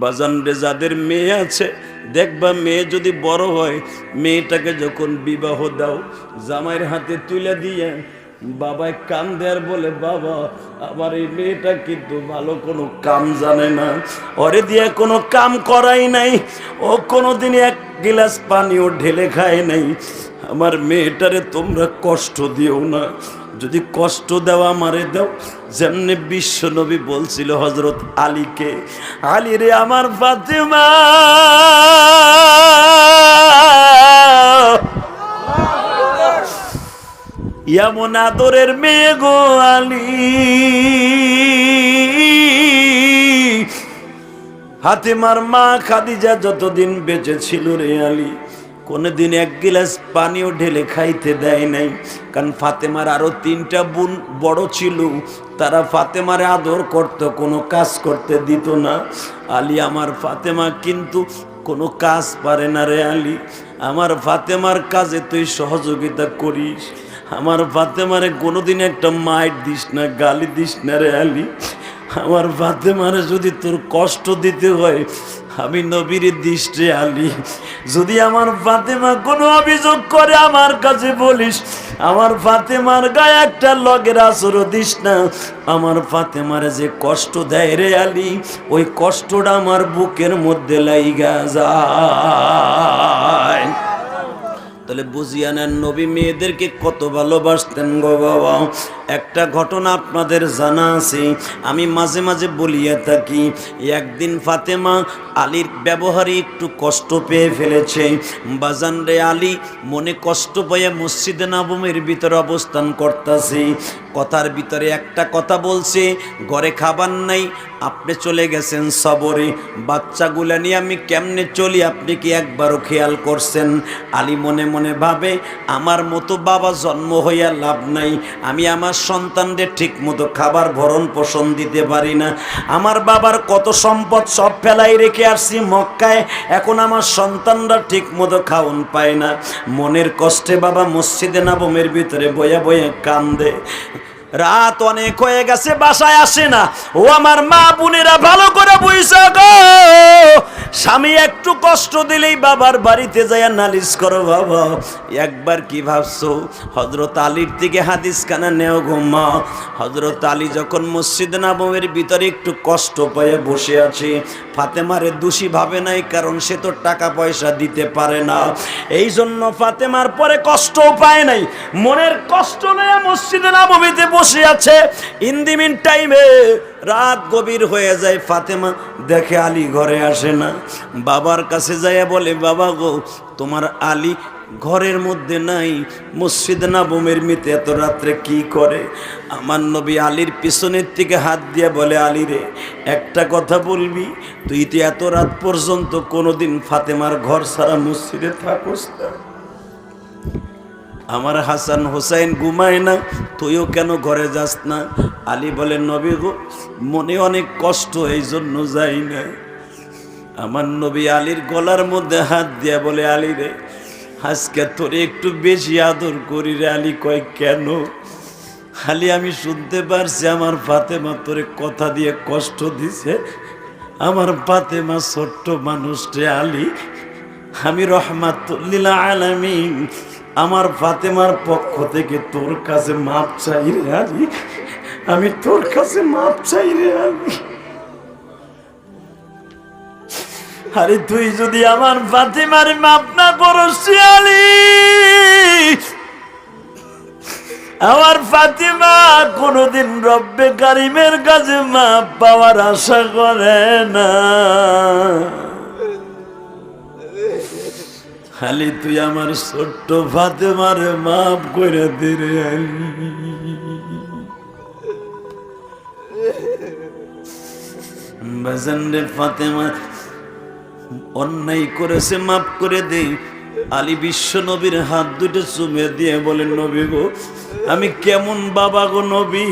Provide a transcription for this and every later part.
বাজান রে যাদের মেয়ে আছে, দেখবা মেয়ে যদি বড় হয়, মেয়েটাকে যখন বিবাহ দাও, জামাইয়ের হাতে তুলে দিয়ে বাবায় কাম দেয়ার বলে, বাবা, আমার এই মেয়েটা কিন্তু ভালো কোনো কাম জানে না। ওরে দিয়ে কোনো কাম করাই নাই, ও কোনোদিন এক গিলাস পানিও ঢেলে খায় নাই। আমার মেয়েটারে তোমরা কষ্ট দিও না। যদি কষ্ট দেওয়া মারে দাও, যেমনি বিশ্ব নবী বলছিল হজরত আলীকে, আলী রে আমার ফাতেমা! এমন আদরের মেয়ে গো আলী। হাতিমার মা খাদিজা যতদিন বেঁচে ছিল রে আলী। কোনোদিন এক গিলাস পানিও ঢেলে খাইতে দেয় নাই। কারণ ফাতেমার আরও তিনটা বোন বড় ছিল, তারা ফাতেমারে আদর করত, কোনো কাজ করতে দিত না। আলী, আমার ফাতেমা কিন্তু কোনো কাজ পারে না রে আলী। আমার ফাতেমার কাজে তুই সহযোগিতা করিস। আমার ফাতেমারে কোনোদিন একটা মাইট দিস না, গালি দিস না রে আলী। আমার ফাতেমারে যদি তোর কষ্ট দিতে হয় আমি নবীর দৃষ্টি আলি। যদি আমার ফাতেমা কোনো অভিযোগ করে আমার কাছে বলিস, আমার ফাতেমার গায়ে একটা লগের আসর দিস না। আমার ফাতেমার যে কষ্ট দেয় রে আলি, ওই কষ্টটা আমার বুকের মধ্যে লাইগা যায়। তাহলে বুঝিয়া নেন নবী মেয়েদেরকে কত ভালোবাসতেন গো বাবা। একটা ঘটনা আপনাদের জানা আছে, আমি মাঝে মাঝে বলিয়া থাকি, একদিন ফাতেমা আলীর ব্যবহারে একটু কষ্ট পেয়ে ফেলেছে। বাজান রে আলী মনে কষ্ট পেয়ে মসজিদে নবমের ভিতরে অবস্থান করতেছে। কথার ভিতরে একটা কথা বলছে, ঘরে খাবার নাই, আপনি চলে গেছেন সবরে। বাচ্চাগুলা নিয়ে আমি কেমনে চলি, আপনি কি একবারও খেয়াল করছেন? আলী মনে মনে ভাবে, আমার মতো বাবা জন্ম হইয়া লাভ নাই, আমি আমার সন্তানদের ঠিক মতো খাবার ভরণ পোষণ দিতে পারি না। আমার বাবার কত সম্পদ সব ফেলাই রেখে আসছি মক্কায়, এখন আমার সন্তানরা ঠিক মতো খাওন পায় না। মনের কষ্টে বাবা মসজিদে নাবমের ভিতরে বয়ে বয়ে কান্দে। রাত অনেক হয়ে গেছে, বাসায় আসে না। ও আমার মা বোনেরা ভালো করে বুঝছে গো। স্বামী একটু কষ্ট দিলেই বাবার বাড়িতে যায় নালিশ করো বাবা। একবার কি ভাবছ? হজরত আলীর দিকে হাদিস কানা নেও গো মা। হজরত আলী যখন মসজিদ নাবমের ভিতরে একটু কষ্ট পেয়ে বসে আছে, ফাতেমারে দোষী ভাবে নাই, কারণ সে তো টাকা পয়সা দিতে পারে না। এই জন্য ফাতেমার পরে কষ্টও পায় নাই। মনের কষ্ট নেয়া মসজিদে নাবমিতে বসে আছে। ইন দি ইন্দিমিন টাইমে রাত গভীর হয়ে যায় ফাতেমা দেখে আলী ঘরে আসে না। বাবার কাছে যাইয়া বলে, বাবা গো, তোমার আলী ঘরের মধ্যে নাই। মসজিদ নাবমের মিতে এত রাত্রে কি করে? আমার নবী আলীর পিছনের থেকে হাত দিয়ে বলে, আলী রে, একটা কথা বলবি, তুই তো এত রাত পর্যন্ত কোনোদিন ফাতেমার ঘর সারা মসজিদে থাকস না। আমার হাসান হোসাইন ঘুমায় না, তুইও কেন ঘরে যাস না? আলী বলে, নবী গো, মনে অনেক কষ্ট এই জন্য যাই না। আমার নবী আলীর গলার মধ্যে হাত দিয়া বলে, আলী রে, আজকে তোরে একটু বেশি আদর করি রে। আলী কয়, কেন? খালি আমি শুনতে পারছি, আমার ফাতেমা তোরে কথা দিয়ে কষ্ট দিছে। আমার ফাতেমা ছোট্ট মানুষটে, আলী। আমি রহমাতুল্লিল আলামিন আমার ফাতেমার পক্ষ থেকে তোর কাছে মাপ চাই রে আলী। আমি তোর কাছে মাপ চাই রে আলী। আরে তুই যদি আমার ফাতেমার মাপ না করস আমার ফাতিমা কোনোদিন রব্বে কারিমের কাছে মাপ পাওয়ার আশা করে না। খালি তুই আমার ছোট্ট ফাতেমার মাপ করে দিরে রে ফাতেমা, অন্যায় করেছে, মাফ করে দে। আলী বিশ্ব নবীর হাত দুটো চুমে দিয়ে বলেন, নবী গো, আমি কেমন বাবা গো নবী?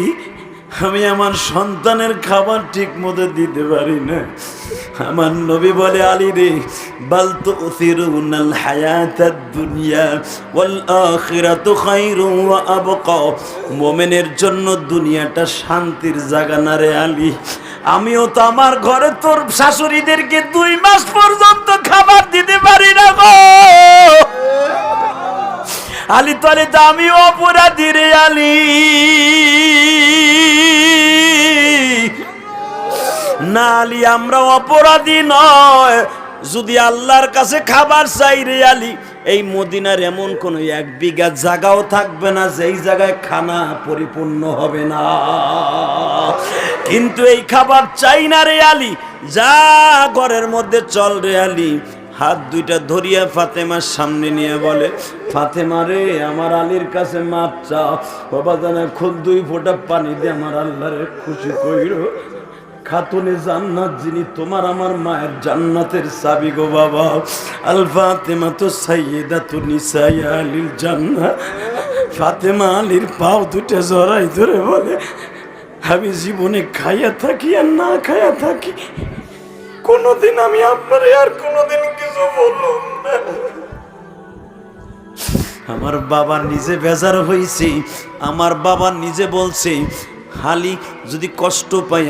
আমি আমার সন্তানের খাবার ঠিক মতো দিতে পারি না। আমার নবী বলে, আলী রে, বাল তো উসিরুনাল হায়াতাদ দুনিয়া ওয়াল আখিরাতু খায়রুন ওয়া আবকা। মুমিনের জন্য দুনিয়াটা শান্তির জায়গা না রে আলী। আমিও তো আমার ঘরে তোর শাশুড়িদেরকে দুই মাস পর্যন্ত খাবার দিতে পারি না গো। আলি তলে তো আমিও অপরাধী রে আলী। না আলী আমরা অপরাধী নয়। যদি আল্লাহর কাছে খাবার চাই রে আলী, এই মদিনার এমন কোন এক বিঘা জায়গাও থাকবে না, যেই জায়গায় খানা পরিপূর্ণ হবে না। কিন্তু এই খাবার চাই না রে আলী, যা ঘরের মধ্যে চল রে আলী। হাত দুইটা ধরিয়া ফাতেমার সামনে নিয়ে বলে, ফাতেমা রে, আমার আলীর কাছে মাপ চাও। বাবা জানা খুব দুই ফোঁটা পানি দিয়ে আমার আল্লাহরে খুশি কইরো। খাতুনে জান্নাত যিনি তোমার আমার মায়ের জান্নাতের চাবি গো বাবা। আল ফাতেমা তো সাইয়েদা তো নিসাই আলীর জান্নাত ফাতেমা আলীর পাও দুটো জড়াই ধরে বলে, আমি জীবনে খাইয়া থাকি আর না খাইয়া থাকি। কোনোদিন আমি আপনারে আর কোনোদিন কিছু না। আমার বাবা নিজে বেজার হয়েছে আমার বাবা নিজে বলছে, হালি, যদি কষ্ট পাই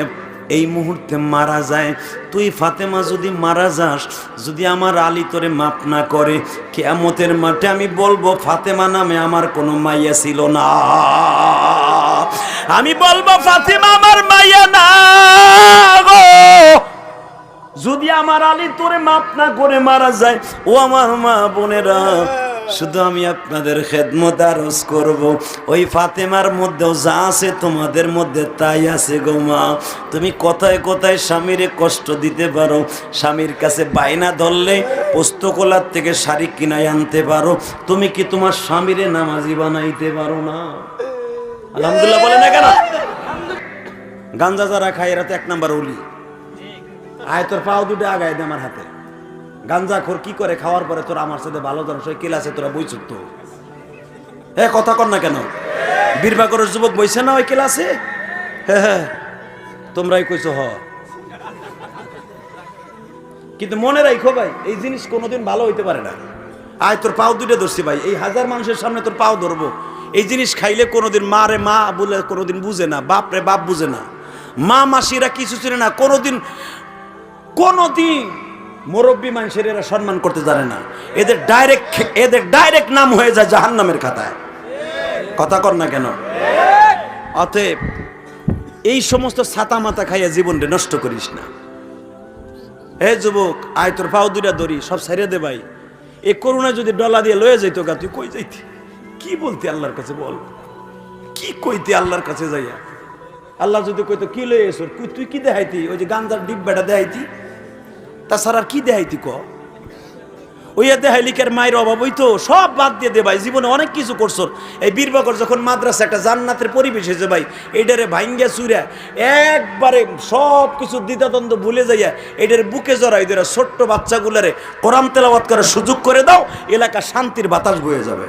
এই মুহূর্তে মারা যায়। তুই ফাতেমা যদি মারা যাস, যদি আমার আলী তোরে মাপ না করে, কেয়ামতের মাঠে আমি বলব, ফাতেমা নামে আমার কোনো মাইয়া ছিল না। আমি বলব, ফাতেমা আমার মাইয়া না গো। যদি আমার আলী তোরে মাপ না করে মারা যায়, ও আমার মা বোনেরা শুধু আমি আপনাদের খেদমত আরজ করব। ওই ফাতেমার মধ্যেও যা আছে তোমাদের মধ্যে তাই আছে গো মা। তুমি কথায় কথায় স্বামীরে কষ্ট দিতে পারো, স্বামীর কাছে বায়না ধরলে পোস্তকলার থেকে শাড়ি কিনাই আনতে পারো। তুমি কি তোমার স্বামীরে নামাজি বানাইতে পারো না? আলহামদুলিল্লাহ বলে না কেন? গাঞ্জা যারা খায় এরা তো এক নাম্বার উলি আয়, তোর পাও দুটো আগায় দে আমার হাতে। গাঞ্জা খোর কি করে খাওয়ার পরে তোর আমার সাথে ভালো জানো সে কেলাসে তোরা বইছ তো। এ কথা কর না কেন? বীরবাগরের যুবক বইছে না ওই ক্লাসে হ্যাঁ হ্যাঁ তোমরাই কইছো হ। কিন্তু মনে রাখো ভাই, এই জিনিস কোনোদিন ভালো হইতে পারে না। আয়, তোর পাও দুইটা ধরছি ভাই। এই হাজার মানুষের সামনে তোর পাও ধরবো। এই জিনিস খাইলে কোনোদিন মা রে মা বলে কোনোদিন বুঝে না, বাপ রে বাপ বুঝে না। মা মাসিরা কিছু ছিল না, কোনোদিন কোনোদিন মুরব্বী মানুষের এরা সম্মান করতে জানে না। এদের ডাইরেক্ট এদের ডাইরেক্ট নাম হয়ে যায় জাহান্নামের খাতায়। কথা কর না কেন? অতএব এই সমস্ত ছাতা মাথা খাইয়া জীবনটা নষ্ট করিস না। হে যুবক, আয় তোর পাও দুইটা দড়ি, সব সারিয়ে দে ভাই। এ করুণা যদি ডলা দিয়ে লয়ে যাইতো গা, তুই কই যাইতি? কি বলতি আল্লাহর কাছে বল? কি কইতি আল্লাহর কাছে যাইয়া? আল্লাহ যদি কইতো, কি লয়ে এসো? তুই কি দেখাইতি? ওই যে গান্দার ডিব্বাটা দেখাইতি? তাছাড়া আর কি দেখাইতি ক? ওই দেহাইলিকের মায়ের অভাব হইতো সব বাদ দিয়ে দে ভাই, জীবনে অনেক কিছু করছ। এই বীরবাকর যখন মাদ্রাসা একটা জান্নাতের পরিবেশ হয়েছে ভাই এইটারে ভাঙ্গিয়া চুরা একবারে সব কিছু দ্বিতাদ্বন্দ্ব ভুলে যাইয়া এটার বুকে জড়াই দেরা ছোট্ট বাচ্চাগুলারে কোরআন তেলাওয়াত করার সুযোগ করে দাও এলাকা শান্তির বাতাস বয়ে যাবে।